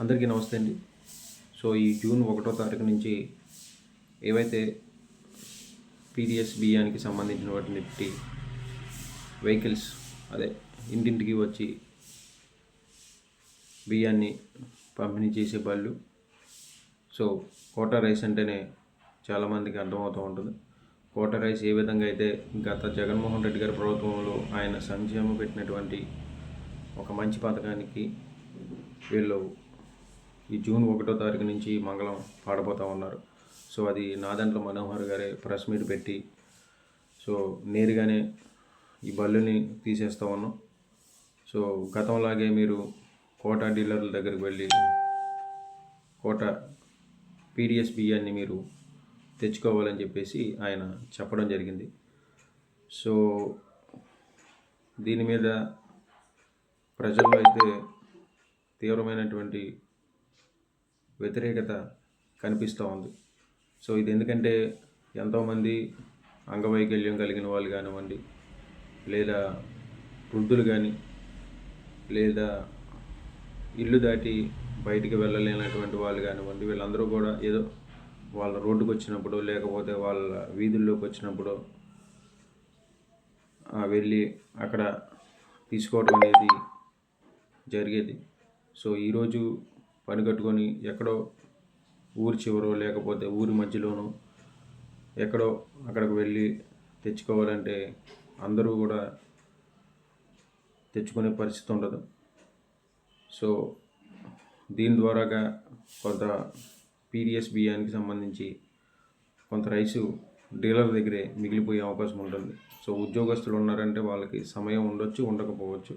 అందరికీ నమస్తే అండి. సో ఈ జూన్ ఒకటో తారీఖు నుంచి ఏవైతే పీడిఎస్ బియ్యానికి సంబంధించిన వాటిని వెహికల్స్ అదే ఇంటింటికి వచ్చి బియ్యాన్ని పంపిణీ చేసే బళ్ళు. సో కోటా రైస్ అంటేనే చాలామందికి అర్థమవుతూ ఉంటుంది. కోటా రైస్ ఏ విధంగా అయితే గత జగన్మోహన్ రెడ్డి గారి ప్రభుత్వంలో ఆయన సంక్షేమం పెట్టినటువంటి ఒక మంచి పథకానికి వీళ్ళు ఈ జూన్ ఒకటో తారీఖు నుంచి మంగళం పాడబోతూ ఉన్నారు. సో అది నాదంట్ల మనోహర్ గారే ప్రెస్ మీట్ పెట్టి సో నేరుగానే ఈ బల్లుని తీసేస్తూ ఉన్నాం. సో గతంలాగే మీరు కోటా డీలర్ల దగ్గరికి వెళ్ళి కోటా పీడిఎస్ బియ్యాన్ని మీరు తెచ్చుకోవాలని చెప్పేసి ఆయన చెప్పడం జరిగింది. సో దీని మీద ప్రజల్లో అయితే తీవ్రమైనటువంటి వ్యతిరేకత కనిపిస్తూ ఉంది. సో ఇది ఎందుకంటే ఎంతోమంది అంగవైకల్యం కలిగిన వాళ్ళు కానివ్వండి లేదా వృద్ధులు కానీ లేదా ఇల్లు దాటి బయటికి వెళ్ళలేనటువంటి వాళ్ళు కానివ్వండి వీళ్ళందరూ కూడా ఏదో వాళ్ళ రోడ్డుకు వచ్చినప్పుడు లేకపోతే వాళ్ళ వీధుల్లోకి వచ్చినప్పుడు వెళ్ళి అక్కడ తీసుకోవడం అనేది జరిగేది. సో ఈరోజు పని కట్టుకొని ఎక్కడో ఊరి చివరో లేకపోతే ఊరి మధ్యలోనో ఎక్కడో అక్కడికి వెళ్ళి తెచ్చుకోవాలంటే అందరూ కూడా తెచ్చుకునే పరిస్థితి ఉండదు. సో దీని ద్వారాగా కొంత పీడిఎస్ బియ్యానికి సంబంధించి కొంత రైసు డీలర్ దగ్గరే మిగిలిపోయే అవకాశం ఉంటుంది. సో ఉద్యోగస్తులు ఉన్నారంటే వాళ్ళకి సమయం ఉండొచ్చు ఉండకపోవచ్చు.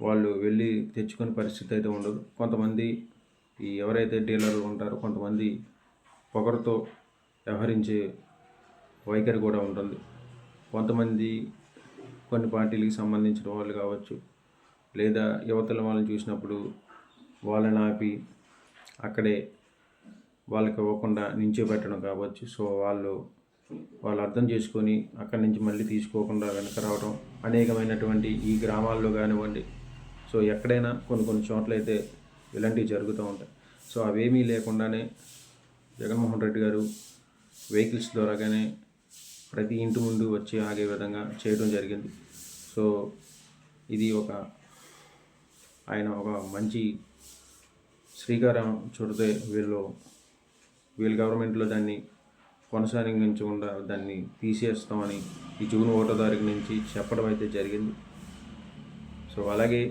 వాళ్ళు వెళ్ళి తెచ్చుకునే పరిస్థితి అయితే ఉండదు. కొంతమంది ఈ ఎవరైతే డీలర్లు ఉంటారో కొంతమంది పొగరుతో వ్యవహరించే వైఖరి కూడా ఉంటుంది. కొంతమంది కొన్ని పార్టీలకు సంబంధించిన వాళ్ళు కావచ్చు లేదా యువతల వాళ్ళని చూసినప్పుడు వాళ్ళని ఆపి అక్కడే వాళ్ళకి ఇవ్వకుండా నించోబెట్టడం కావచ్చు. సో వాళ్ళు వాళ్ళు అర్థం చేసుకొని అక్కడి నుంచి మళ్ళీ తీసుకోకుండా వెనక రావడం అనేకమైనటువంటి ఈ గ్రామాల్లో కానివ్వండి సో ఎక్కడైనా కొన్ని కొన్ని చోట్ల అయితే ఇలాంటివి జరుగుతూ ఉంటాయి. సో అవేమీ లేకుండానే జగన్మోహన్ రెడ్డి గారు వెహికల్స్ ద్వారాగానే ప్రతి ఇంటి ముందు వచ్చి ఆగే విధంగా చేయడం జరిగింది. సో ఇది ఒక ఆయన ఒక మంచి శ్రీకారం చుడితే వీళ్ళు వీళ్ళ గవర్నమెంట్లో దాన్ని కొనసాగించకుండా దాన్ని తీసేస్తామని ఈ జూన్ ఒకటో తారీఖు నుంచి చెప్పడం అయితే జరిగింది. సో అలాగే